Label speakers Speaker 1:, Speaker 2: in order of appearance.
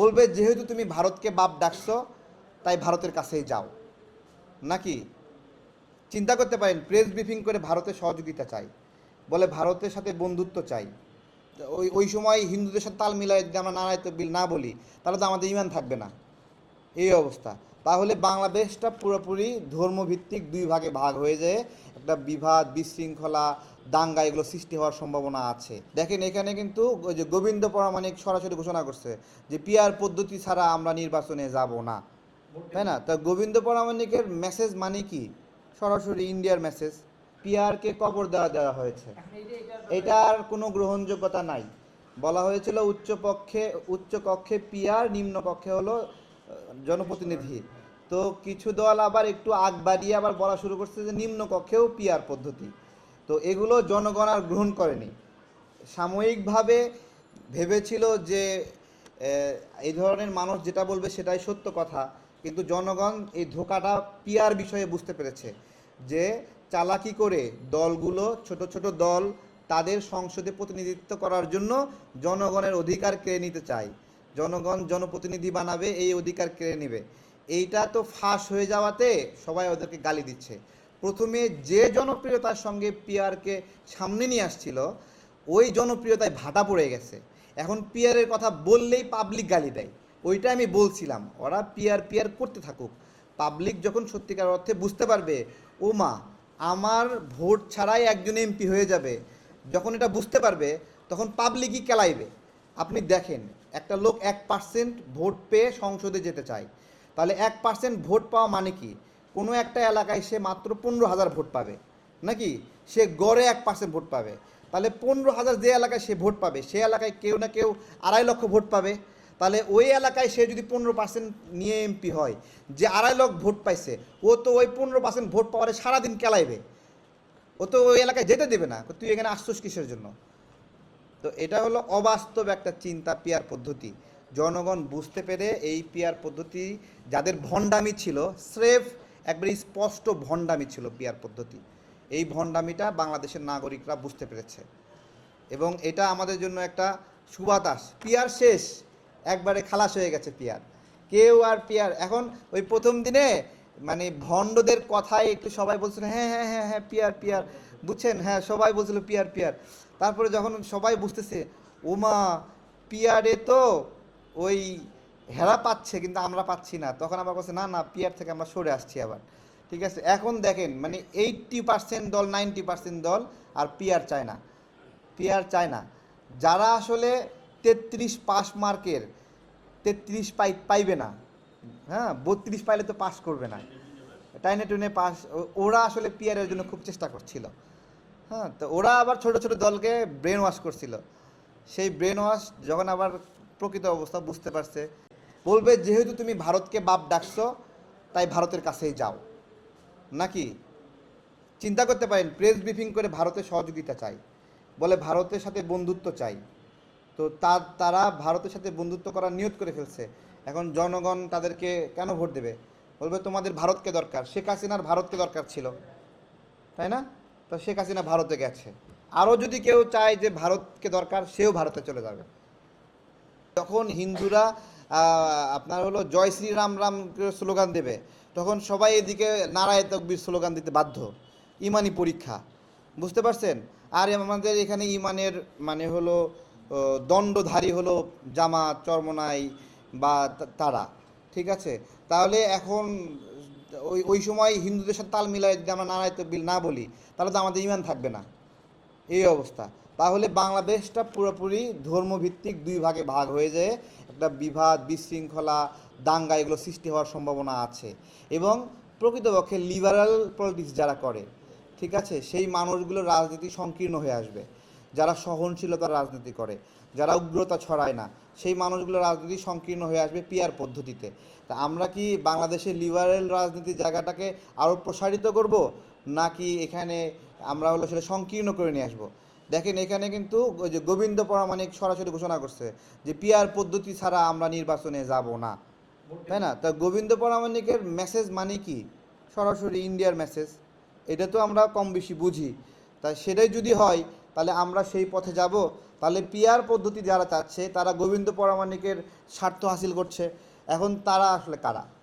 Speaker 1: বলবে, যেহেতু তুমি ভারতকে বাপ ডাকছো, তাই ভারতের কাছেই যাও। নাকি? চিন্তা করতে পারেন, প্রেস ব্রিফিং করে ভারতের সহযোগিতা চাই। বলে ভারতের সাথে বন্ধুত্ব চাই। ওই ওই সময় হিন্দুদের সাথে তাল মিলায় যদি আমরা নারায়ণ বিল না বলি, তাহলে তো আমাদের ইমান থাকবে না। এই অবস্থা। তাহলে বাংলাদেশটা পুরোপুরি ধর্মভিত্তিক দুই ভাগে ভাগ হয়ে যায় একটা বিভাদ বিশৃঙ্খলা দাঙ্গা এগুলো সৃষ্টি হওয়ার সম্ভাবনা আছে। দেখেন এখানে কিন্তু ওই যে গোবিন্দ পরামানিক সরাসরি ঘোষণা করছে যে পিয়ার পদ্ধতি ছাড়া আমরা নির্বাচনে যাব না। তাই না? তা গোবিন্দ পরামানিকের মেসেজ মানে কি? সরাসরি ইন্ডিয়ার মেসেজ পিয়ারকে কবর দেওয়া দেওয়া হয়েছে। এটার কোনো গ্রহণযোগ্যতা নাই। বলা হয়েছিল উচ্চ পক্ষে, উচ্চ কক্ষে পিয়ার, নিম্ন কক্ষে হলো জনপ্রতিনিধি। তো কিছু দল আবার একটু আগ বাড়িয়ে আবার বলা শুরু করছে যে নিম্ন কক্ষেও পিয়ার পদ্ধতি। তো এগুলো জনগণ আর গ্রহণ করেনি। সাময়িকভাবে ভেবেছিল যে এই ধরনের মানুষ যেটা বলবে সেটাই সত্য কথা, কিন্তু জনগণ এই ধোকাটা পিয়ার বিষয়ে বুঝতে পেরেছে যে চালাকি করে দলগুলো, ছোট ছোট দল তাদের সংসদে প্রতিনিধিত্ব করার জন্য জনগণের অধিকার কেড়ে নিতে চায়। জনগণ জনপ্রতিনিধি বানাবে, এই অধিকার কেড়ে নেবে। এইটা তো ফাঁস হয়ে যাওয়াতে সবাই ওদেরকে গালি দিচ্ছে। প্রথমে যে জনপ্রিয়তার সঙ্গে পিয়ারকে সামনে নিয়ে আসছিল, ওই জনপ্রিয়তায় ভাটা পড়ে গেছে। এখন পিয়ারের কথা বললেই পাবলিক গালি দেয়। ওইটা আমি বলছিলাম, ওরা পিয়ার পিয়ার করতে থাকুক। পাবলিক যখন সত্যিকার অর্থে বুঝতে পারবে, ও মা, আমার ভোট ছাড়াই একজন এমপি হয়ে যাবে। যখন এটা বুঝতে পারবে, তখন পাবলিকই কেলাইবে। আপনি দেখেন, একটা লোক এক পার্সেন্ট ভোট পেয়ে সংসদে যেতে চায়। তাহলে এক পার্সেন্ট ভোট পাওয়া মানে কি? কোনো একটা এলাকায় সে মাত্র পনেরো হাজার ভোট পাবে। নাকি? সে গড়ে এক পার্সেন্ট ভোট পাবে। তাহলে পনেরো হাজার যে এলাকায় সে ভোট পাবে, সে এলাকায় কেউ না কেউ আড়াই লক্ষ ভোট পাবে। তাহলে ওই এলাকায় সে যদি পনেরো পার্সেন্ট নিয়ে এমপি হয়, যে আড়াই লক্ষ ভোট পাইছে, ও তো ওই পনেরো পার্সেন্ট ভোট পাওয়ারে সারাদিন কেলাইবে। ও তো ওই এলাকায় যেতে দেবে না। তুই এখানে আসছিস কিসের জন্য? তো এটা হলো অবাস্তব একটা চিন্তা পিয়ার পদ্ধতি। জনগণ বুঝতে পেরে এই পিয়ার পদ্ধতি যাদের ভণ্ডামি ছিল, স্রেফ একবারে স্পষ্ট ভণ্ডামি ছিল পিয়ার পদ্ধতি। এই ভণ্ডামিটা বাংলাদেশের নাগরিকরা বুঝতে পেরেছে। এবং এটা আমাদের জন্য একটা সুবাতাস। পিয়ার শেষ। একবারে খালাস হয়ে গেছে পিয়ার। কেউ আর পিয়ার এখন ওই প্রথম দিনে মানে ভণ্ডদের কথায় একটু সবাই বলছিল হ্যাঁ হ্যাঁ হ্যাঁ হ্যাঁ পিয়ার পিয়ার। বুঝছেন? হ্যাঁ সবাই বলছিল, পিয়ার পিয়ার। তারপরে যখন সবাই বুঝতেছে, ওমা, পিয়ারে তো ওই হেরা পাচ্ছে, কিন্তু আমরা পাচ্ছি না। তখন আবার বলছে, না না পিয়ার থেকে আমরা সরে আসছি আবার। ঠিক আছে? এখন দেখেন মানে এইটটি পার্সেন্ট দল নাইনটি পার্সেন্ট দল, আর পিয়ার চায় না। পিয়ার চায় না। যারা আসলে তেত্রিশ পাস মার্কের, তেত্রিশ পাই, পাইবে না। হ্যাঁ বত্রিশ পাইলে তো পাস করবে না। টাইনে টুনে পাস, ওরা আসলে পিয়ারের জন্য খুব চেষ্টা করছিল। হ্যাঁ তো ওরা আবার ছোট ছোট দলকে ব্রেন ওয়াশ করছিল। সেই ব্রেন ওয়াশ যখন আবার প্রকৃত অবস্থা বুঝতে পারছে বলবে, যেহেতু তুমি ভারতকে বাপ ডাকছো, তাই ভারতের কাছেই যাও। নাকি? চিন্তা করতে পারেন, প্রেস ব্রিফিং করে ভারতের সহযোগিতা চাই। বলে ভারতের সাথে বন্ধুত্ব চাই। তো তা তারা ভারতের সাথে বন্ধুত্ব করার নিয়ত করে ফেলছে। এখন জনগণ তাদেরকে কেন ভোট দেবে? বলবে, তোমাদের ভারতকে দরকার। শেখ হাসিনার ভারতকে দরকার ছিল। তাই না? তো শেখ হাসিনা ভারতে গেছে। আরও যদি কেউ চায় যে ভারতকে দরকার, সেও ভারতে চলে যাবে। তখন হিন্দুরা আপনার হলো জয় শ্রী রাম স্লোগান দেবে। তখন সবাই এদিকে নারায় তকবীর স্লোগান দিতে বাধ্য। ইমানি পরীক্ষা। বুঝতে পারছেন? আর আমাদের এখানে ইমানের মানে হলো দণ্ডধারী হলো জামা চর্মনাই বা তারা। ঠিক আছে? তাহলে এখন ওই ওই সময় হিন্দুদের সাথে তাল মিলাই যদি আমরা নারায় তকবীর না বলি, তাহলে তো আমাদের ইমান থাকবে না। এই অবস্থা। তাহলে বাংলাদেশটা পুরোপুরি ধর্মভিত্তিক দুই ভাগে ভাগ হয়ে যায় একটা বিভাদ বিশৃঙ্খলা, দাঙ্গা এগুলো সৃষ্টি হওয়ার সম্ভাবনা আছে এবং প্রকৃতপক্ষে লিবারাল পলিটিক্স যারা করে, ঠিক আছে, সেই মানুষগুলো রাজনীতি সংকীর্ণ হয়ে আসবে। যারা সহনশীলতার রাজনীতি করে, যারা উগ্রতা ছড়ায় না, সেই মানুষগুলো রাজনীতি সংকীর্ণ হয়ে আসবে পিয়ার পদ্ধতিতে। তা আমরা কি বাংলাদেশের লিবারেল রাজনীতির জায়গাটাকে আরও প্রসারিত করব? নাকি এখানে আমরা হলো সেটা সংকীর্ণ করে নিয়ে আসব। দেখেন এখানে কিন্তু ওই যে গোবিন্দ পরামানিক সরাসরি ঘোষণা করছে যে পিয়ার পদ্ধতি ছাড়া আমরা নির্বাচনে যাব না। তাই না? তা গোবিন্দ পরামানিকের মেসেজ মানে কি? সরাসরি ইন্ডিয়ার মেসেজ এটা তো আমরা কম বেশি বুঝি। তা সেটাই যদি হয়, তাহলে আমরা সেই পথে যাব। তাহলে পিয়ার পদ্ধতি যারা চাচ্ছে, তারা গোবিন্দ পরামানিকের স্বার্থ হাসিল করছে। এখন তারা আসলে কারা?